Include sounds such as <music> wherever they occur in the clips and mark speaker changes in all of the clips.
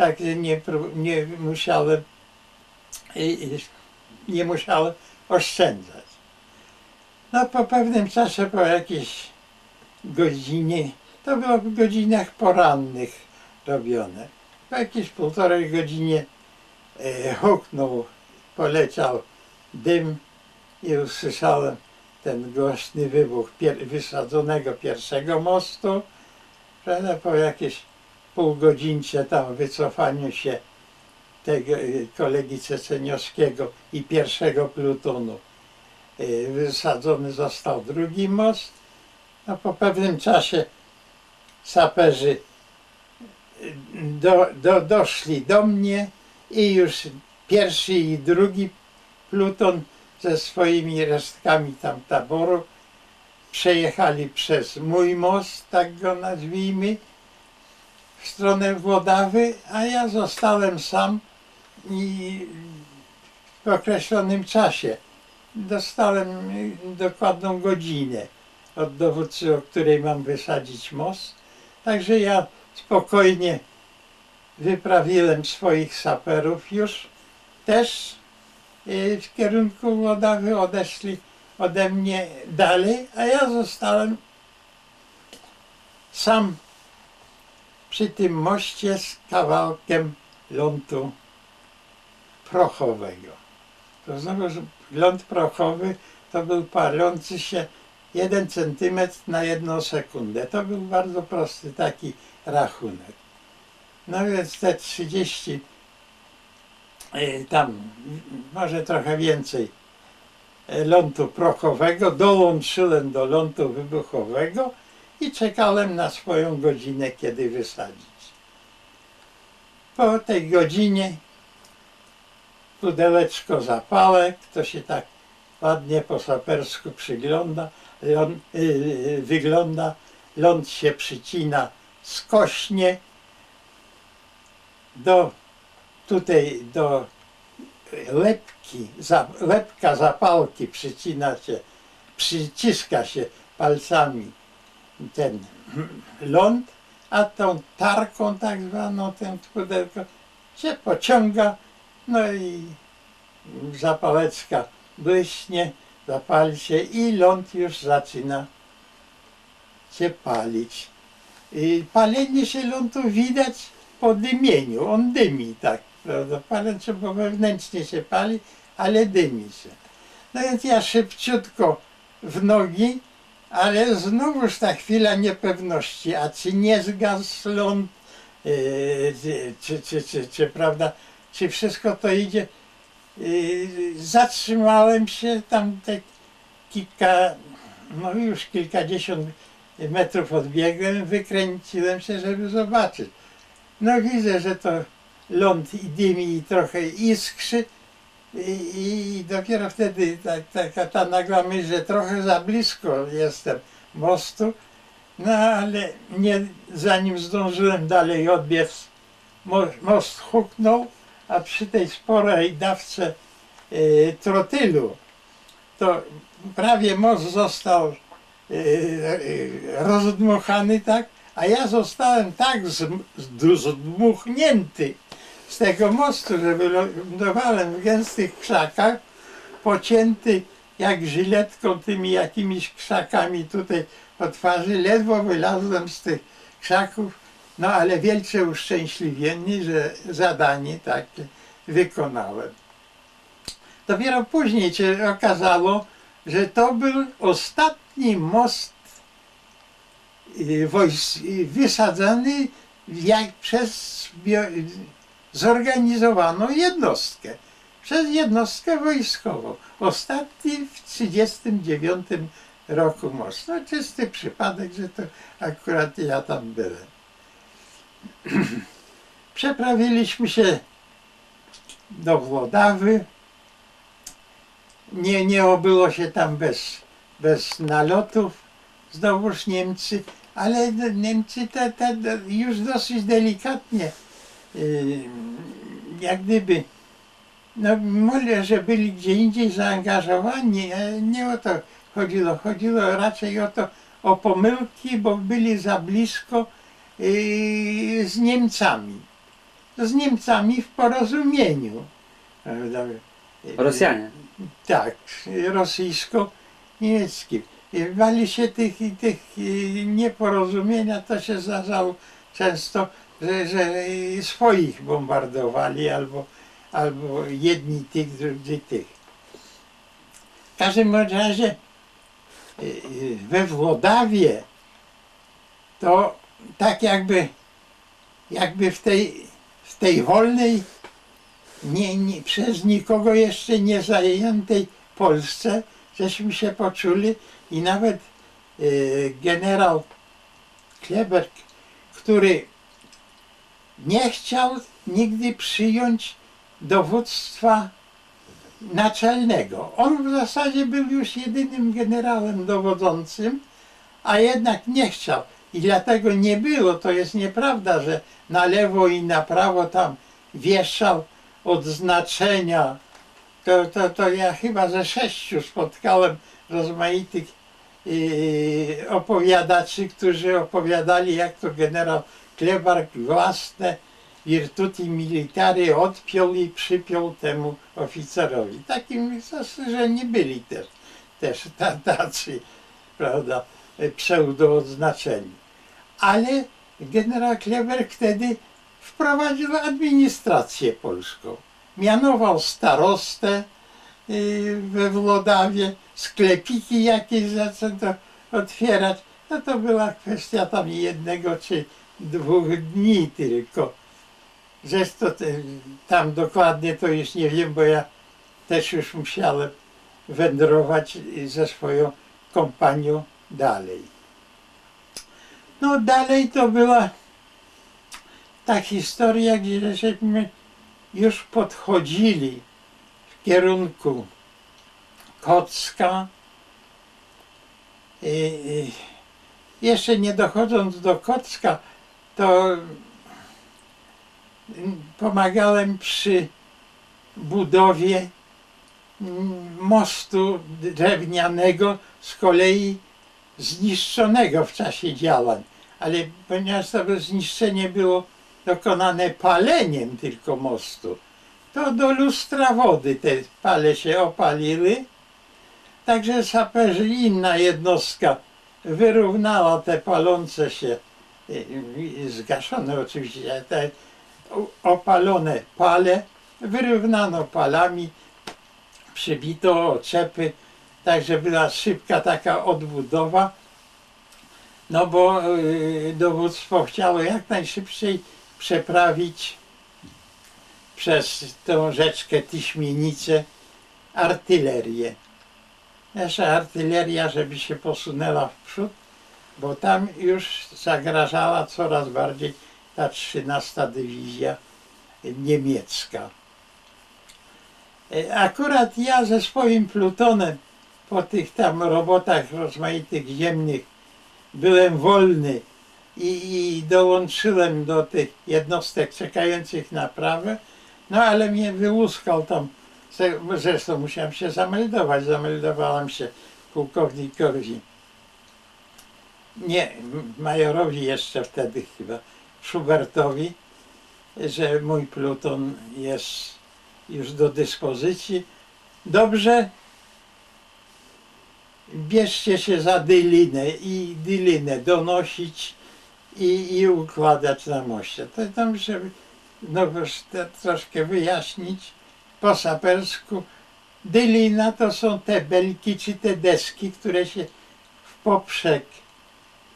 Speaker 1: tak nie, nie musiałem nie musiałem oszczędzać. No po pewnym czasie, po jakiejś godzinie, to było w godzinach porannych robione. Po jakiejś półtorej godzinie e, huknął, poleciał dym i usłyszałem ten głośny wybuch pier- wysadzonego pierwszego mostu, prawda, po jakieś pół godzincie tam wycofaniu się tego y, kolegi Ceceniowskiego i pierwszego plutonu. Y, Wysadzony został drugi most, a po pewnym czasie saperzy y, do, do, doszli do mnie i już pierwszy i drugi pluton ze swoimi resztkami tam taboru przejechali przez mój most, tak go nazwijmy, w stronę Włodawy, a ja zostałem sam i w określonym czasie. Dostałem dokładną godzinę od dowódcy, o której mam wysadzić most. Także ja spokojnie wyprawiłem swoich saperów już też y, w kierunku Włodawy odeszli ode mnie dalej, a ja zostałem sam przy tym moście z kawałkiem lądu prochowego. To że ląd prochowy to był palący się 1 centymetr na jedną sekundę. To był bardzo prosty taki rachunek. No więc te 30, y, tam może trochę więcej e, lądu prochowego dołączyłem do lądu wybuchowego i czekałem na swoją godzinę, kiedy wysadzić. Po tej godzinie pudełeczko zapałek, to się tak ładnie po sapersku przygląda, ląd, yy, wygląda, ląd się przycina skośnie do tutaj do lepki, za, lepka zapałki przycina się, przyciska się palcami ten ląd, a tą tarką tak zwaną, ten pudełko się pociąga, no i zapałeczka błyśnie, zapali się i ląd już zaczyna się palić. I palenie się lądu widać po dymieniu, on dymi tak, prawda, paląc, bo wewnętrznie się pali, ale dymi się. No więc ja szybciutko w nogi, ale znowuż ta chwila niepewności, a czy nie zgasł ląd, yy, czy, czy, czy, czy, prawda, czy wszystko to idzie. Yy, zatrzymałem się tam te kilka, no już kilkadziesiąt metrów odbiegłem, wykręciłem się, żeby zobaczyć. No widzę, że to ląd i dymi i trochę iskrzy i, i dopiero wtedy tak, taka ta nagła myśl, że trochę za blisko jestem mostu, no ale nie, zanim zdążyłem dalej odbiec, mo- most huknął, a przy tej sporej dawce e, trotylu to prawie most został e, e, rozdmuchany tak, a ja zostałem tak zdmuchnięty z tego mostu, że wylądowałem w gęstych krzakach, pocięty jak żyletką tymi jakimiś krzakami tutaj po twarzy, ledwo wylazłem z tych krzaków, no ale wielce uszczęśliwieni, że zadanie takie wykonałem. Dopiero później się okazało, że to był ostatni most y, y, wysadzany jak przez bio, zorganizowaną jednostkę. Przez jednostkę wojskową. Ostatni w 1939 roku most. No czysty przypadek, że to akurat ja tam byłem. <clears throat> Przeprawiliśmy się do Włodawy. Nie, nie obyło się tam bez, bez nalotów. Znowuż Niemcy, ale Niemcy te, te już dosyć delikatnie jak gdyby no może, że byli gdzie indziej zaangażowani, ale nie o to chodziło. Chodziło raczej o to, o pomyłki, bo byli za blisko yy, z Niemcami. z Niemcami w porozumieniu. prawda?
Speaker 2: Rosjanie.
Speaker 1: Tak, rosyjsko-niemieckim. I W wali się tych, tych y, nieporozumienia to się zdarzało często, że, że swoich bombardowali albo, albo jedni tych, drudzy tych. W każdym razie y, y, we Włodawie to tak jakby, jakby w tej, w tej wolnej nie, nie, przez nikogo jeszcze nie zajętej Polsce, żeśmy się poczuli i nawet e, generał Kleberg, który nie chciał nigdy przyjąć dowództwa naczelnego. On w zasadzie był już jedynym generałem dowodzącym, a jednak nie chciał. I dlatego nie było, to jest nieprawda, że na lewo i na prawo tam wieszał odznaczenia. To, to, to ja chyba ze sześciu spotkałem rozmaitych yy, opowiadaczy, którzy opowiadali, jak to generał Klebark własne virtuti military odpiął i przypiął temu oficerowi. Takim zastrzeżeni byli też, też ta- tacy, prawda, pseudo odznaczeni. Ale generał Kleberg wtedy wprowadził administrację polską. Mianował starostę y, we Włodawie, sklepiki jakieś zaczęto otwierać. No to była kwestia tam jednego czy dwóch dni tylko. Zresztą te, tam dokładnie to już nie wiem, bo ja też już musiałem wędrować ze swoją kompanią dalej. No dalej to była ta historia, gdzie żeśmy już podchodzili w kierunku Kocka. I, i jeszcze nie dochodząc do Kocka, to pomagałem przy budowie mm, mostu drewnianego z kolei zniszczonego w czasie działań. Ale ponieważ to zniszczenie było dokonane paleniem tylko mostu, to do lustra wody te pale się opaliły. Także saperzy, inna jednostka wyrównała te palące się, zgaszone oczywiście, te opalone pale, wyrównano palami, przybito oczepy, także była szybka taka odbudowa. No bo y, dowództwo chciało jak najszybciej przeprawić przez tą rzeczkę Tyśmienicę artylerię. Nasza artyleria, żeby się posunęła w przód, bo tam już zagrażała coraz bardziej ta 13 dywizja niemiecka. E, Akurat ja ze swoim plutonem po tych tam robotach rozmaitych ziemnych byłem wolny i, i dołączyłem do tych jednostek czekających na prawę, no ale mnie wyłuskał tam, zresztą musiałem się zameldować, zameldowałem się pułkownikowi, nie, majorowi jeszcze wtedy chyba, Schubertowi, że mój pluton jest już do dyspozycji. Dobrze, bierzcie się za dylinę i dylinę donosić i, i układać na moście. To tam, żeby no, troszkę wyjaśnić po sapersku. Dylina to są te belki czy te deski, które się w poprzek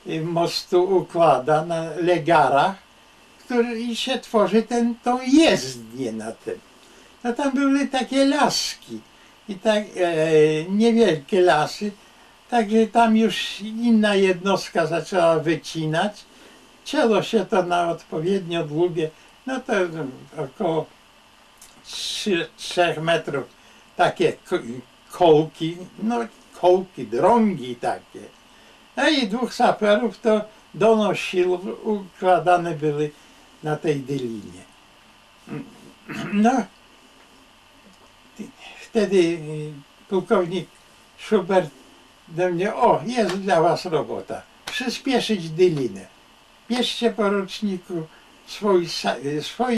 Speaker 1: mostu układa na legarach, który się tworzy ten, tą jezdnię na tym. No tam były takie laski i tak e, niewielkie lasy, także tam już inna jednostka zaczęła wycinać. Cięło się to na odpowiednio długie, no to mm, około 3, 3 metrów takie ko- kołki, no kołki, drągi takie. No i dwóch saperów to donosiło, układane były na tej dylinie. No, wtedy y, pułkownik Schubert do mnie, o, jest dla was robota, przyspieszyć dylinę. Bierzcie poruczniku swój, sa- swój